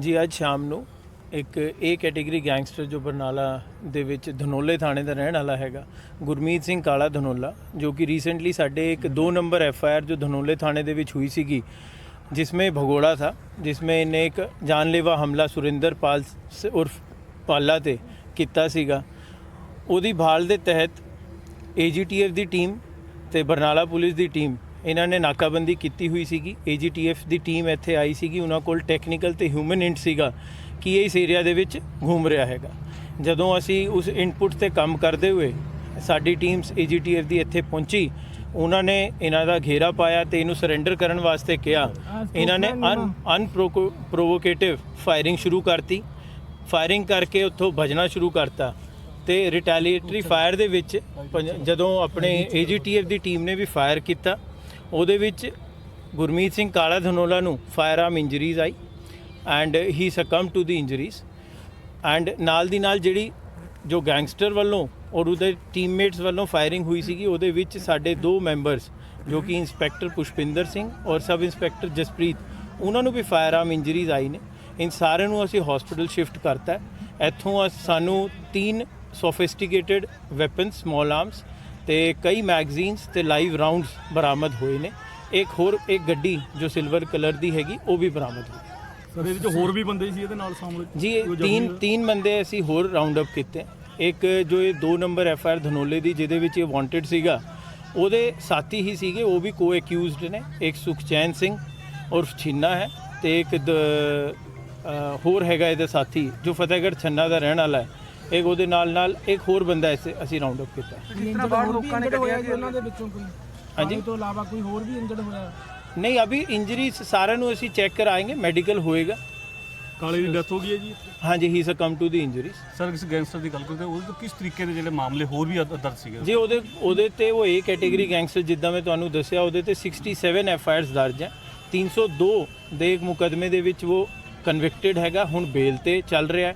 ਜੀ ਅੱਜ ਸ਼ਾਮ ਨੂੰ ਇੱਕ ਏ ਕੈਟਾਗਰੀ ਗੈਂਗਸਟਰ ਜੋ ਬਰਨਾਲਾ ਦੇ ਵਿੱਚ ਧਨੋਲੇ ਥਾਣੇ ਦਾ ਰਹਿਣ ਵਾਲਾ ਹੈਗਾ ਗੁਰਮੀਤ ਸਿੰਘ ਕਾਲਾ ਧਨੋਲਾ ਜੋ ਕਿ ਰੀਸੈਂਟਲੀ ਸਾਡੇ ਇੱਕ 2 ਨੰਬਰ ਐਫ ਆਈ ਆਰ ਜੋ ਧਨੋਲੇ ਥਾਣੇ ਦੇ ਵਿੱਚ हुई ਸੀਗੀ जिसमें भगोड़ा था जिसमें ਇਹਨੇ ਇੱਕ ਜਾਨਲੇਵਾ ਹਮਲਾ ਸੁਰਿੰਦਰ ਪਾਲ ਸ- ਉਰਫ ਪਾਲਾ ਤੇ ਕੀਤਾ ਸੀਗਾ ਉਹਦੀ ਭਾਲ ਦੇ ਤਹਿਤ ਏਜੀਟੀਐਫ ਦੀ ਟੀਮ ਤੇ ਬਰਨਾਲਾ ਪੁਲਿਸ ਦੀ ਟੀਮ ਇਹਨਾਂ ਨੇ ਨਾਕਾਬੰਦੀ ਕੀਤੀ ਹੋਈ ਸੀਗੀ। ਏਜੀਟੀਐਫ ਦੀ ਟੀਮ ਇੱਥੇ ਆਈ ਸੀਗੀ। ਉਹਨਾਂ ਕੋਲ ਟੈਕਨੀਕਲ ਤੇ ਹਿਊਮਨ ਇੰਟ ਸੀਗਾ ਕਿ ਇਹ ਇਸ ਏਰੀਆ ਦੇ ਵਿੱਚ ਘੁੰਮ ਰਿਹਾ ਹੈਗਾ। ਜਦੋਂ ਅਸੀਂ ਉਸ ਇਨਪੁਟ ਤੇ ਕੰਮ ਕਰਦੇ ਹੋਏ ਸਾਡੀ ਟੀਮਸ ਏਜੀਟੀਐਫ ਦੀ ਇੱਥੇ ਪਹੁੰਚੀ ਉਹਨਾਂ ਨੇ ਇਹਨਾਂ ਦਾ ਘੇਰਾ ਪਾਇਆ ਤੇ ਇਹਨੂੰ ਸਰੈਂਡਰ ਕਰਨ ਵਾਸਤੇ ਕਿਹਾ। ਇਹਨਾਂ ਨੇ ਅਨ ਅਨਪ੍ਰੋਵੋਕੇਟਿਵ ਫਾਇਰਿੰਗ ਸ਼ੁਰੂ ਕਰਤੀ। ਫਾਇਰਿੰਗ ਕਰਕੇ ਉੱਥੋਂ ਭਜਣਾ ਸ਼ੁਰੂ ਕਰਤਾ ਤੇ ਰਿਟੈਲੀਏਟਰੀ ਫਾਇਰ ਦੇ ਵਿੱਚ ਜਦੋਂ ਆਪਣੇ ਏਜੀਟੀਐਫ ਦੀ ਟੀਮ ਨੇ ਵੀ ਫਾਇਰ ਕੀਤਾ। ਉਹਦੇ ਵਿੱਚ ਗੁਰਮੀਤ ਸਿੰਘ ਕਾਲਾ ਧਨੋਲਾ ਨੂੰ firearm injuries I and he succumb to the injuries and ਨਾਲ ਦੀ ਨਾਲ ਜਿਹੜੀ ਜੋ ਗੈਂਗਸਟਰ ਵੱਲੋਂ ਔਰ ਉਹਦੇ ਟੀਮਮੇਟਸ ਵੱਲੋਂ ਫਾਇਰਿੰਗ ਹੋਈ ਸੀਗੀ, ਉਹਦੇ ਵਿੱਚ ਸਾਡੇ ਦੋ ਮੈਂਬਰਸ ਜੋ ਕਿ ਇੰਸਪੈਕਟਰ ਪੁਸ਼ਪਿੰਦਰ ਸਿੰਘ ਔਰ ਸਬ ਇੰਸਪੈਕਟਰ ਜਸਪ੍ਰੀਤ, ਉਹਨਾਂ ਨੂੰ ਵੀ ਫਾਇਰ ਆਰਮ ਇੰਜਰੀਜ਼ ਆਈ ਨੇ ਇਨ ਸਾਰਿਆਂ ਨੂੰ ਅਸੀਂ ਹਸਪੀਟਲ ਸ਼ਿਫਟ ਕਰਤਾ ਹੈ। ਇੱਥੋਂ ਅਸ- ਸਾਨੂੰ ਤਿੰਨ ਸੋਫਿਸਟੀਕੇਟਿਡ ਵੈਪਨਸ ਸਮਾਲ ਆਰਮਸ ਤੇ ਕਈ ਮੈਗਜ਼ੀਨਸ ਤੇ ਲਾਈਵ ਰਾਉਂਡਸ ਬਰਾਮਦ ਹੋਏ ਨੇ। ਇੱਕ ਹੋਰ ਇੱਕ ਗੱਡੀ ਜੋ ਸਿਲਵਰ ਕਲਰ ਦੀ ਹੈਗੀ ਉਹ ਵੀ ਬਰਾਮਦ ਹੋਈ। ਸਰ ਇਹਦੇ ਵਿੱਚ ਹੋਰ ਵੀ ਬੰਦੇ ਸੀ ਇਹਦੇ ਨਾਲ ਸ਼ਾਮਲ ਜੀ ਇਹ ਤਿੰਨ? ਤਿੰਨ ਬੰਦੇ ਅਸੀਂ ਹੋਰ ਰਾਉਂਡ ਅਪ ਕੀਤੇ। ਇੱਕ ਜੋ ਇਹ 2 ਨੰਬਰ ਐਫ ਆਰ ਧਨੋਲੇ ਦੀ ਜਿਹਦੇ ਵਿੱਚ ਇਹ ਵਾਂਟਡ ਸੀਗਾ ਉਹਦੇ ਸਾਥੀ ਹੀ ਸੀਗੇ ਉਹ ਵੀ ਕੋ ਅਕਿਊਜ਼ਡ ਨੇ। ਇੱਕ ਸੁਖਚੈਨ ਸਿੰਘ ਉਰਫ ਛਿੰਨਾ ਹੈ ਤੇ ਇੱਕ ਦ- ਹੋਰ ਹੈਗਾ ਇਹਦੇ ਸਾਥੀ ਜੋ ਫਤਿਹਗੜ੍ਹ ਛੰਨਾ ਦਾ ਰਹਿਣ ਵਾਲਾ ਹੈ। ਇੱਕ ਉਹਦੇ ਨਾਲ ਨਾਲ ਇੱਕ ਹੋਰ ਬੰਦਾ ਇਸੇ ਅਸੀਂ ਰਾਉਂਡ ਅਪ ਕੀਤਾ। ਜਿਸ ਤਰ੍ਹਾਂ ਬਾਹਰ ਲੋਕਾਂ ਨੇ ਕੱਢਿਆ ਜੀ ਉਹਨਾਂ ਦੇ ਵਿੱਚੋਂ ਕੋਈ। ਹਾਂਜੀ। ਹਾਂਜੀ ਤੋਂ ਇਲਾਵਾ ਕੋਈ ਹੋਰ ਵੀ ਇੰਜਰਡ ਹੋਇਆ? ਨਹੀਂ ਅਭੀ ਇੰਜਰੀ ਸਾਰਿਆਂ ਨੂੰ ਅਸੀਂ ਚੈੱਕ ਕਰਾਏਂਗੇ ਮੈਡੀਕਲ ਹੋਏਗਾ। ਕਾਲੇ ਦੀ ਡੈਥ ਹੋ ਗਈ ਹੈ ਜੀ। ਹਾਂਜੀ he succumb to the injuries sir ਕਿਸ ਗੈਂਗਸਟਰ ਦੀ ਗੱਲ ਕਰਦੇ ਹਾਂ, ਉਹਦੇ ਤੋਂ ਕਿਸ ਤਰੀਕੇ ਦੇ ਜਿਹੜੇ ਮਾਮਲੇ ਹੋਰ ਵੀ ਅਦ- ਦਰਜ ਸੀਗੇ? ਜੀ ਉਹਦੇ ਉਹਦੇ ਤੇ ਉਹ ਏ ਕੈਟਾਗਰੀ ਗੈਂਗਸਟਰ ਜਿੱਦਾਂ ਮੈਂ ਤੁਹਾਨੂੰ ਦੱਸਿਆ ਉਹਦੇ ਤੇ 67 ਐਫ ਆਈ ਆਰਸ ਦਰਜ ਹੈ। 302 ਦੇ ਇੱਕ ਮੁਕਦਮੇ ਦੇ ਵਿੱਚ ਉਹ ਕਨਵਿਕਟਡ ਹੈਗਾ ਹੁਣ ਬੇਲ ਤੇ ਚੱਲ ਰਿਹਾ ਹੈ।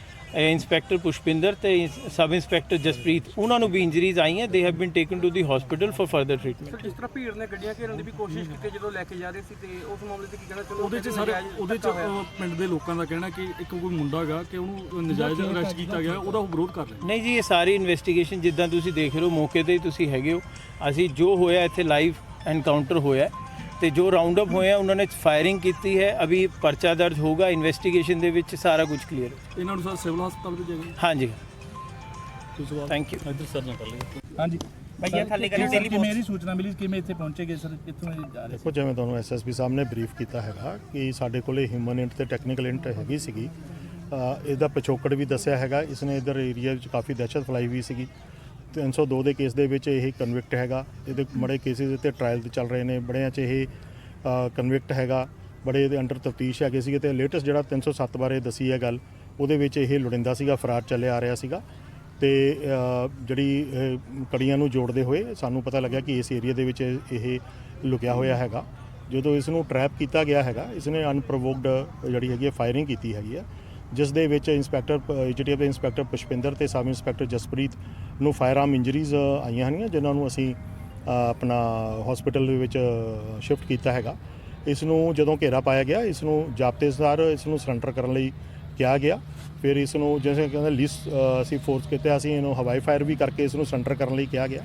ਇੰਸਪੈਕਟਰ ਪੁਸ਼ਪਿੰਦਰ ਤੇ ਸਬ ਇੰਸਪੈਕਟਰ ਜਸਪ੍ਰੀਤ ਉਹਨਾਂ ਨੂੰ ਵੀ ਇੰਜਰੀਜ਼ ਆਈਆਂ they have been taken to the hospital for further treatment ਜਿਸ ਤਰ੍ਹਾਂ ਭੀੜ ਨੇ ਗੱਡੀਆਂ ਘੇਰਨ ਦੀ ਵੀ ਕੋਸ਼ਿਸ਼ ਕੀਤੀ ਜਦੋਂ ਲੈ ਕੇ ਜਾ ਰਹੇ ਸੀ ਤੇ ਉਸ ਮਾਮਲੇ ਤੇ ਕੀ ਕਹਿਣਾ ਚਲੋ ਉਹਦੇ 'ਚ ਸਰ ਉਹਦੇ 'ਚ ਪਿੰਡ ਦੇ ਲੋਕਾਂ ਦਾ ਕਹਿਣਾ ਕਿ ਇੱਕ ਕੋਈ ਮੁੰਡਾ ਗਾ ਕਿ ਉਹਨੂੰ ਨਜਾਇਜ਼ ਅਰੈਸਟ ਕੀਤਾ ਗਿਆ ਉਹਦਾ ਉਹ ਵਿਰੋਧ ਕਰ ਰਹੇ। ਨਹੀਂ ਜੀ ਇਹ ਸਾਰੀ ਇਨਵੈਸਟੀਗੇਸ਼ਨ ਜਿੱਦਾਂ ਤੁਸੀਂ ਦੇਖ ਰਹੇ ਹੋ ਮੌਕੇ ਤੇ ਹੀ ਤੁਸੀਂ ਹੈਗੇ ਹੋ। ਅਸੀਂ ਜੋ ਹੋਇਆ ਇੱਥੇ ਲਾਈਵ ਐਨਕਾਊਂਟਰ ਹੋਇਆ ਹੈ। ਤੇ ਜੋ ਰਾਉਂਡ ਅਪ ਹੋਇਆ ਉਹਨਾਂ ਨੇ ਫਾਇਰਿੰਗ ਕੀਤੀ ਹੈ। ਅਭੀ ਪਰਚਾ ਦਰਜ ਹੋਗਾ ਇਨਵੈਸਟੀਗੇਸ਼ਨ ਦੇ ਵਿੱਚ ਸਾਰਾ ਕੁਝ ਕਲੀਅਰ ਹੈ ਇਹਨਾਂ ਨੂੰ ਸਰ ਸਿਵਲ ਹਸਪਤਾਲ ਤੇ ਜਾਏਗਾ ਹਾਂਜੀ। ਕੋਈ ਸਵਾਲ? ਥੈਂਕ ਯੂ ਇੱਧਰ ਸਰ ਨਾਲ ਕਰ ਲਈਏ। ਹਾਂਜੀ। ਭਈਆ ਥੱਲੇ ਕਰੀ ਕਿਵੇਂ ਦੀ ਸੂਚਨਾ ਮਿਲੀ? ਕਿਵੇਂ ਇੱਥੇ ਪਹੁੰਚੇਗੇ ਸਰ? ਕਿੱਥੋਂ ਜਾ ਰਹੇ ਦੇਖੋ ਜਿਵੇਂ ਤੁਹਾਨੂੰ ਐਸਐਸਪੀ ਸਾਹਿਬ ਨੇ ਬਰੀਫ ਕੀਤਾ ਹੈਗਾ ਕਿ ਸਾਡੇ ਕੋਲੇ ਹਿਊਮਨ ਇੰਟ ਤੇ ਟੈਕਨੀਕਲ ਇੰਟ ਹੈਗੀ ਸੀਗੀ। ਇਹਦਾ ਪਿਛੋਕੜ ਵੀ ਦੱਸਿਆ ਹੈਗਾ। ਇਸਨੇ ਇਧਰ ਏਰੀਆ ਵਿੱਚ ਕਾਫੀ ਦਹਿਸ਼ਤ ਫੈਲਾਈ ਹੋਈ ਸੀਗੀ। 302 ਦੇ ਕੇਸ ਦੇ ਵਿੱਚ ਇਹ ਕਨਵਿਕਟ ਹੈਗਾ। ਇਹਦੇ ਬੜੇ ਕੇਸਿਸ ਤੇ ਟ੍ਰਾਇਲ ਚੱਲ ਰਹੇ ਨੇ। ਬੜਿਆਂ 'ਚ ਇਹ ਕਨਵਿਕਟ ਹੈਗਾ। ਬੜੇ ਇਹਦੇ ਅੰਡਰ ਤਫਤੀਸ਼ ਹੈਗੇ ਸੀਗੇ ਤੇ ਲੇਟੈਸਟ ਜਿਹੜਾ 307 ਬਾਰੇ ਦੱਸੀ ਹੈ ਗੱਲ, ਉਹਦੇ ਵਿੱਚ ਇਹ ਲੁੜਿੰਦਾ ਸੀਗਾ, ਫਰਾਰ ਚੱਲਿਆ ਆ ਰਿਹਾ ਸੀਗਾ। ਤੇ ਜਿਹੜੀ ਕੜੀਆਂ ਨੂੰ ਜੋੜਦੇ ਹੋਏ ਸਾਨੂੰ ਪਤਾ ਲੱਗਿਆ ਕਿ ਇਸ ਏਰੀਆ ਦੇ ਵਿੱਚ ਇਹ ਲੁਕਿਆ ਹੋਇਆ ਹੈਗਾ। ਜਦੋਂ ਇਸ ਨੂੰ ਟਰੈਪ ਕੀਤਾ ਗਿਆ ਹੈਗਾ, ਇਸ ਨੇ ਅਨਪ੍ਰੋਵੋਕਡ ਜਿਹੜੀ ਹੈਗੀ ਹੈ ਫਾਇਰਿੰਗ ਕੀਤੀ ਹੈਗੀ ਹੈ ਜਿਸ ਦੇ ਵਿੱਚ ਇੰਸਪੈਕਟਰ ਏਜੀਟੀਐਫ ਦੇ ਇੰਸਪੈਕਟਰ ਪੁਸ਼ਪਿੰਦਰ ਤੇ ਸਬ ਇੰਸਪੈਕਟਰ ਜਸਪ੍ਰੀਤ ਨੂੰ ਫਾਇਰ ਆਰਮ ਇੰਜਰੀਜ਼ ਆਈਆਂ ਹਨ ਜਿਨ੍ਹਾਂ ਨੂੰ ਅਸੀਂ ਆਪਣਾ ਹਸਪੀਟਲ ਦੇ ਵਿੱਚ ਸ਼ਿਫਟ ਕੀਤਾ ਹੈਗਾ। ਇਸ ਨੂੰ ਜਦੋਂ ਘੇਰਾ ਪਾਇਆ ਗਿਆ, ਇਸ ਨੂੰ ਜਾਪਤੇ ਸਾਰ ਇਸ ਨੂੰ ਸਰੈਂਡਰ ਕਰਨ ਲਈ ਕਿਹਾ ਗਿਆ। ਫਿਰ ਇਸ ਨੂੰ ਜਿਵੇਂ ਕਹਿੰਦੇ ਲਿਸ ਅਸੀਂ ਫੋਰਸ ਕੀਤਾ, ਅਸੀਂ ਇਹਨੂੰ ਹਵਾਈ ਫਾਇਰ ਵੀ ਕਰਕੇ ਇਸ ਨੂੰ ਸਰੈਂਡਰ ਕਰਨ ਲਈ ਕਿਹਾ ਗਿਆ।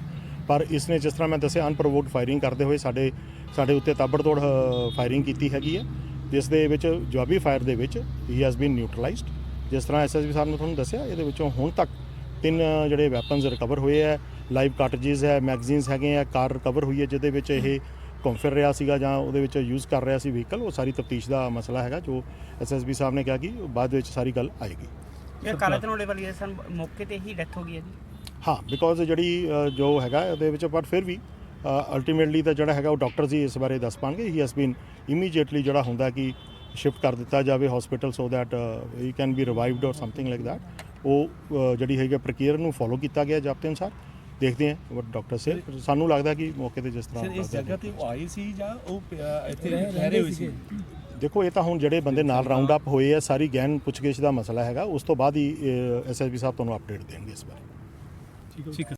ਪਰ ਇਸ ਨੇ ਜਿਸ ਤਰ੍ਹਾਂ ਮੈਂ ਦੱਸਿਆ ਅਨਪ੍ਰੋਵੋਕਡ ਫਾਇਰਿੰਗ ਕਰਦੇ ਹੋਏ ਸਾਡੇ ਸਾਡੇ ਉੱਤੇ ਤਾਬੜਤੋੜ ਫਾਇਰਿੰਗ ਕੀਤੀ ਹੈਗੀ ਹੈ। ਜਿਸ ਦੇ ਵਿੱਚ ਜਵਾਬੀ ਫਾਇਰ ਦੇ ਵਿੱਚ ਹੀ ਹੈਜ਼ ਬੀਨ ਨਿਊਟਰਲਾਈਜ਼ਡ ਜਿਸ ਤਰ੍ਹਾਂ ਐਸਐਸਬੀ ਸਾਹਿਬ ਨੇ ਤੁਹਾਨੂੰ ਦੱਸਿਆ ਇਹਦੇ ਵਿੱਚੋਂ ਹੁਣ ਤੱਕ ਤਿੰਨ ਜਿਹੜੇ ਵੈਪਨਸ ਰਿਕਵਰ ਹੋਏ ਹੈ ਲਾਈਵ ਕਾਰਟ੍ਰਿਜਸ ਹੈ ਮੈਗਜ਼ੀਨਸ ਹੈਗੇ ਆ ਕਾਰ ਰਿਕਵਰ ਹੋਈ ਹੈ ਜਿਹਦੇ ਵਿੱਚ ਇਹ ਘੁੰਮ ਫਿਰ ਰਿਹਾ ਸੀਗਾ ਜਾਂ ਉਹਦੇ ਵਿੱਚ ਯੂਜ਼ ਕਰ ਰਿਹਾ ਸੀ ਵਹੀਕਲ ਉਹ ਸਾਰੀ ਤਫਤੀਸ਼ ਦਾ ਮਸਲਾ ਹੈਗਾ ਜੋ ਐਸਐਸਬੀ ਸਾਹਿਬ ਨੇ ਕਿਹਾ ਕਿ ਬਾਅਦ ਵਿੱਚ ਸਾਰੀ ਗੱਲ ਆਏਗੀ। ਇਹ ਕਾਲੇ ਧਨੋਲੇ ਵਾਲੀ ਸਨ ਮੌਕੇ ਤੇ ਹੀ ਡੈਥ ਹੋ ਗਈ ਹੈ ਜੀ। ਹਾਂ ਬਿਕੋਜ਼ ਜਿਹੜੀ ਜੋ ਹੈਗਾ ਉਹਦੇ ਵਿੱਚ ਬਟ ਫਿਰ ਵੀ ਅਲਟੀਮੇਟਲੀ ਤਾਂ ਜਿਹੜਾ ਹੈਗਾ ਉਹ ਡਾਕਟਰਸ ਹੀ ਇਸ ਬਾਰੇ ਦੱਸ ਪਾਣਗੇ। ਹੀ ਹੈਸ ਬੀਨ ਇਮੀਡੀਏਟਲੀ ਜਿਹੜਾ ਹੁੰਦਾ ਕਿ ਸ਼ਿਫਟ ਕਰ ਦਿੱਤਾ ਜਾਵੇ hospital so that he can be revived or something like that ਉਹ ਜਿਹੜੀ ਹੈਗੀ ਪ੍ਰਕਿਰਿਆ ਨੂੰ ਫੋਲੋ ਕੀਤਾ ਗਿਆ ਜਾਬਤੇ ਅਨੁਸਾਰ। ਦੇਖਦੇ ਹਾਂ ਵਟ ਡਾਕਟਰ ਸੇ ਸਾਨੂੰ ਲੱਗਦਾ ਕਿ ਮੌਕੇ ਤੇ ਜਿਸ ਤਰ੍ਹਾਂ ਸਰ ਇਸ ਜਗ੍ਹਾ ਤੇ ਉਹ ਆਏ ਸੀ ਜਾਂ ਉਹ ਇੱਥੇ ਠਹਿਰੇ ਹੋਏ ਸੀ? ਦੇਖੋ ਇਹ ਤਾਂ ਹੁਣ ਜਿਹੜੇ ਬੰਦੇ ਨਾਲ ਰਾਉਂਡ ਅਪ ਹੋਏ ਆ ਸਾਰੀ ਗੈਨ ਪੁੱਛਗਿੱਛ ਦਾ ਮਸਲਾ ਹੈਗਾ। ਉਸ ਤੋਂ ਬਾਅਦ ਹੀ ਐਸਐਸਪੀ ਸਾਹਿਬ ਤੁਹਾਨੂੰ ਅਪਡੇਟ ਦੇਣਗੇ ਇਸ ਬਾਰੇ। ਠੀਕ ਹੈ।